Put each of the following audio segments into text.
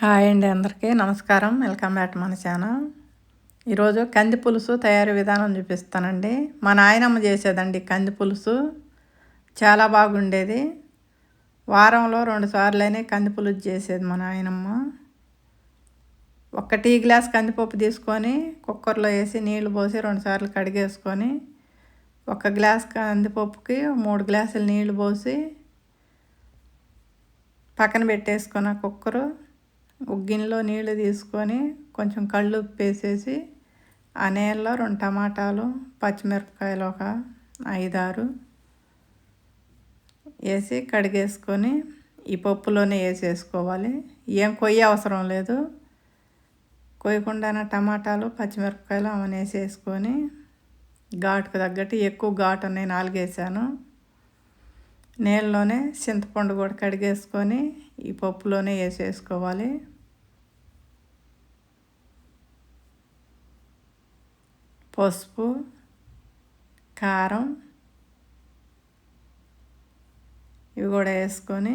Hi అండి అందరికీ. నమస్కారం. వెల్కమ్ బ్యాక్ మన ఛానల్. ఈరోజు కంది పులుసు తయారీ విధానం చూపిస్తానండి. మా నాయనమ్మ చేసేదండి కంది పులుసు. చాలా బాగుండేది. వారంలో రెండు సార్లనే కంది పులుసు చేసేది మా నాయనమ్మ. ఒక టీ గ్లాస్ కందిపప్పు తీసుకొని కుక్కర్లో వేసి నీళ్ళు పోసి రెండు సార్లు కడిగేసుకొని ఒక గ్లాస్ కందిపప్పుకి మూడు గ్లాసులు నీళ్ళు పోసి పక్కన పెట్టేసుకున్న కుక్కరు గిన్నెలో నీళ్ళు తీసుకొని కొంచెం కళ్ళు ఉప్పేసేసి ఆ నీళ్ళలో రెండు టమాటాలు పచ్చిమిరపకాయలు ఒక ఐదారు వేసి కడిగేసుకొని ఈ పప్పులోనే వేసేసుకోవాలి. ఏం కొయ్య అవసరం లేదు. కొయ్యకుండా టమాటాలు పచ్చిమిరపకాయలు అవన్నీ వేసేసుకొని ఘాటుకు తగ్గట్టు ఎక్కువ ఘాటు నేను నాలుగేసాను. నీళ్ళలోనే చింతపండు కూడా కడిగేసుకొని ఈ పప్పులోనే వేసేసుకోవాలి. పసుపు కారం ఇవి కూడా వేసుకొని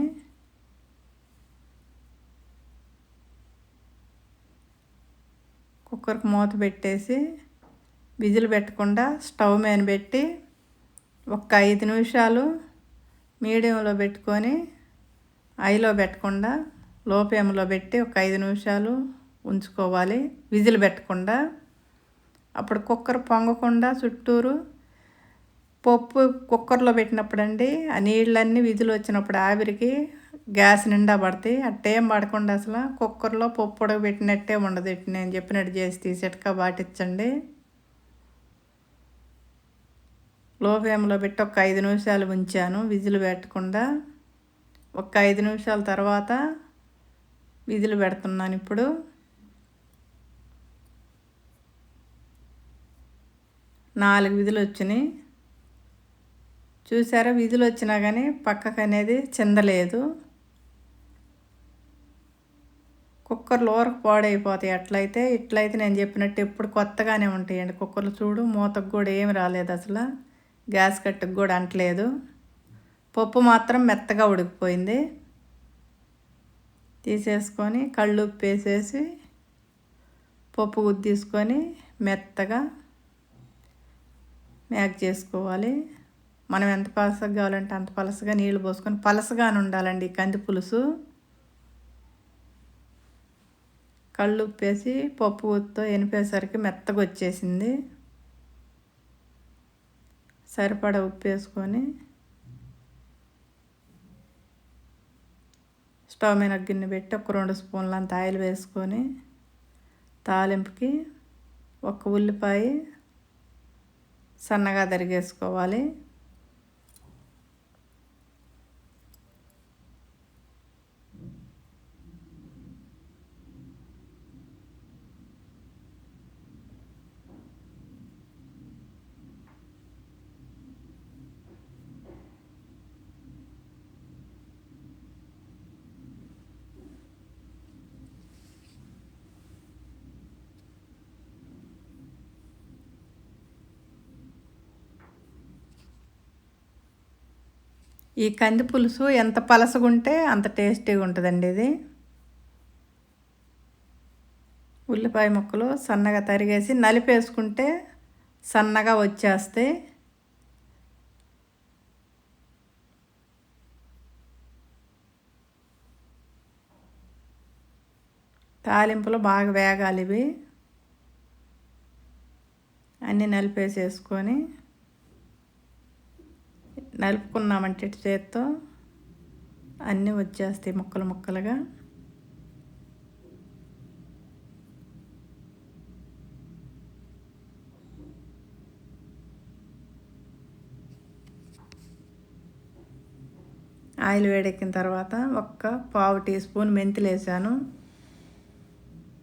కుక్కర్కి మూత పెట్టేసి విజిల్ పెట్టకుండా స్టవ్ మీద పెట్టి ఒక ఐదు నిమిషాలు మీడియంలో పెట్టుకొని ఐలో పెట్టకుండా లో ఫ్లేమ్లో పెట్టి ఒక ఐదు నిమిషాలు ఉంచుకోవాలి. విజిల్ పెట్టకుండా అప్పుడు కుక్కర్ పొంగకుండా చుట్టూరు పప్పు కుక్కర్లో పెట్టినప్పుడు అండి ఆ నీళ్ళన్నీ విధులు వచ్చినప్పుడు ఆవిరికి గ్యాస్ నిండా పడతాయి. అట్టేం పడకుండా అసలు కుక్కర్లో పప్పు ఉడకబెట్టినట్టే ఉండదు. నేను చెప్పినట్టు చేసి తీసేట్టుగా పాటించండి లో ఫ్లేమ్లో పెట్టి ఒక ఐదు నిమిషాలు ఉంచాను. విజిల్ పెట్టకుండా ఒక ఐదు నిమిషాల తర్వాత విధులు పెడుతున్నాను ఇప్పుడు. నాలుగు విధులు వచ్చినాయి. చూసారా విధులు వచ్చినా కానీ పక్కకు అనేది చెందలేదు. కుక్కర్లు ఊరకు పాడైపోతాయి. అట్లయితే ఇట్లయితే నేను చెప్పినట్టు ఎప్పుడు కొత్తగానే ఉంటాయండి కుక్కర్లు. చూడు మూతకు కూడా ఏమి రాలేదు అసలు. గ్యాస్ కట్టుకు కూడా అంటలేదు. పప్పు మాత్రం మెత్తగా ఉడికిపోయింది. తీసేసుకొని కళ్ళు ఉప్పు వేసేసి పప్పు గుద్దేసుకొని మెత్తగా మ్యాక్ చేసుకోవాలి. మనం ఎంత పలసగా కావాలంటే అంత పలసగా నీళ్ళు పోసుకొని పలసగానే ఉండాలండి కంది పులుసు. కళ్ళు ఉప్పేసి పప్పు ఉత్తో ఎనిపేసరికి మెత్తగా వచ్చేసింది. సరిపడా ఉప్పు వేసుకొని స్టవ్ మీద గిన్నె పెట్టి ఒక రెండు స్పూన్లు అంత ఆయిల్ వేసుకొని తాలింపుకి ఒక ఉల్లిపాయ సన్నగా తరిగేసుకోవాలి. ఈ కంది పులుసు ఎంత పలసగుంటే అంత టేస్టీగా ఉంటుందండి ఇది. ఉల్లిపాయ ముక్కలు సన్నగా తరిగేసి నలిపేసుకుంటే సన్నగా వచ్చేస్తాయి. తాలింపులు బాగా వేగాలి ఇవి అన్నీ నలిపేసేసుకొని నలుపుకున్నామంటే చేత్తో? అన్నీ వచ్చేస్తాయి ముక్కలు ముక్కలుగా. ఆయిల్ వేడెక్కిన తర్వాత ఒక్క పావు టీ స్పూన్ మెంతులు వేసాను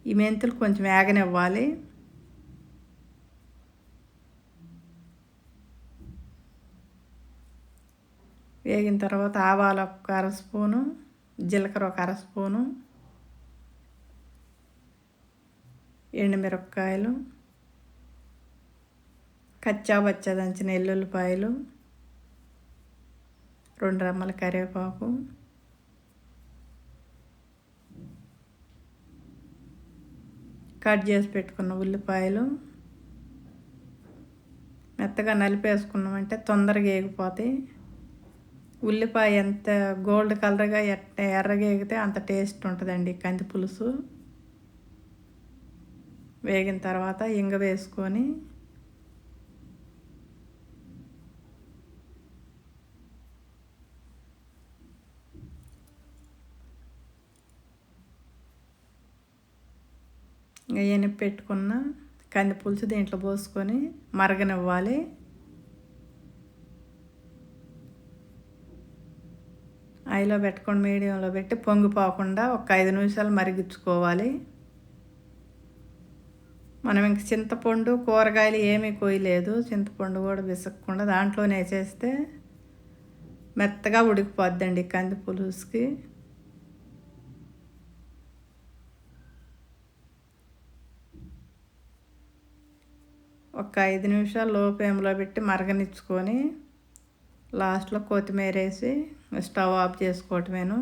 ఈ మెంతులు కొంచెం వేగనివ్వాలి. వేగిన తర్వాత ఆవాలు ఒక అర స్పూను జీలకర్ర ఒక అర స్పూను ఎండుమిరపకాయలు కచ్చా బచ్చా దంచిన ఎల్లుల్లిపాయలు రెండు రమ్మల కరివేపాకు కట్ చేసి పెట్టుకున్న ఉల్లిపాయలు మెత్తగా నలిపేసుకున్నామంటే తొందరగా ఏగిపోతాయి. ఉల్లిపాయ ఎంత గోల్డ్ కలర్గా ఎట్ట ఎర్రగా ఎగితే అంత టేస్ట్ ఉంటుందండి కంది పులుసు. వేగిన తర్వాత ఇంగ వేసుకొని ఇవన్నీ పెట్టుకున్న కంది పులుసు దీంట్లో పోసుకొని మరగనివ్వాలి. హైలో పెట్టుకొని మీడియంలో పెట్టి పొంగిపోకుండా ఒక ఐదు నిమిషాలు మరిగించుకోవాలి. మనం ఇంక చింతపండు కూరగాయలు ఏమీ కోయలేదు. చింతపండు కూడా విసక్కుండా దాంట్లోనే వేసేస్తే మెత్తగా ఉడికిపోద్దండి కంది పులుసుకి ఒక ఐదు నిమిషాలు లో పెట్టి మరగనిచ్చుకొని లాస్ట్లో కొత్తిమీర వేసి స్టవ్ ఆఫ్ చేసుకోవటమేను.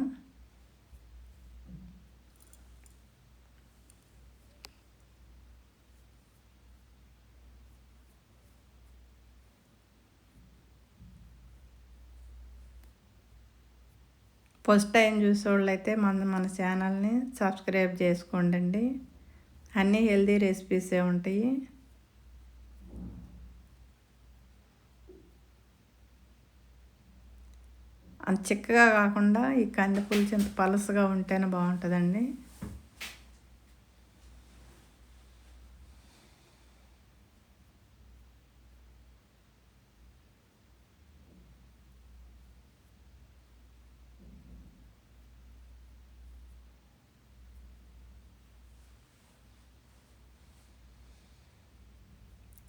ఫస్ట్ టైం చూసేవాళ్ళు మన మన ఛానల్ని సబ్స్క్రైబ్ చేసుకోండి అన్నీ హెల్దీ రెసిపీసే ఉంటాయి. అంత చిక్కగా కాకుండా ఈ కంది పులుసు పలసగా ఉంటేనే బాగుంటుందండి.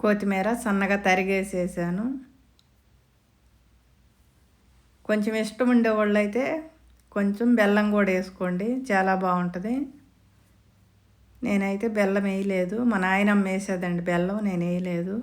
కొత్తిమీర సన్నగా తరిగేసేసాను. కొంచెం ఇష్టం ఉండేవాళ్ళు అయితే కొంచెం బెల్లం కూడా వేసుకోండి. చాలా బాగుంటుంది. నేనైతే బెల్లం వేయలేదు. మా నాయనమ్మ వేసేదండి బెల్లం నేను వేయలేదు.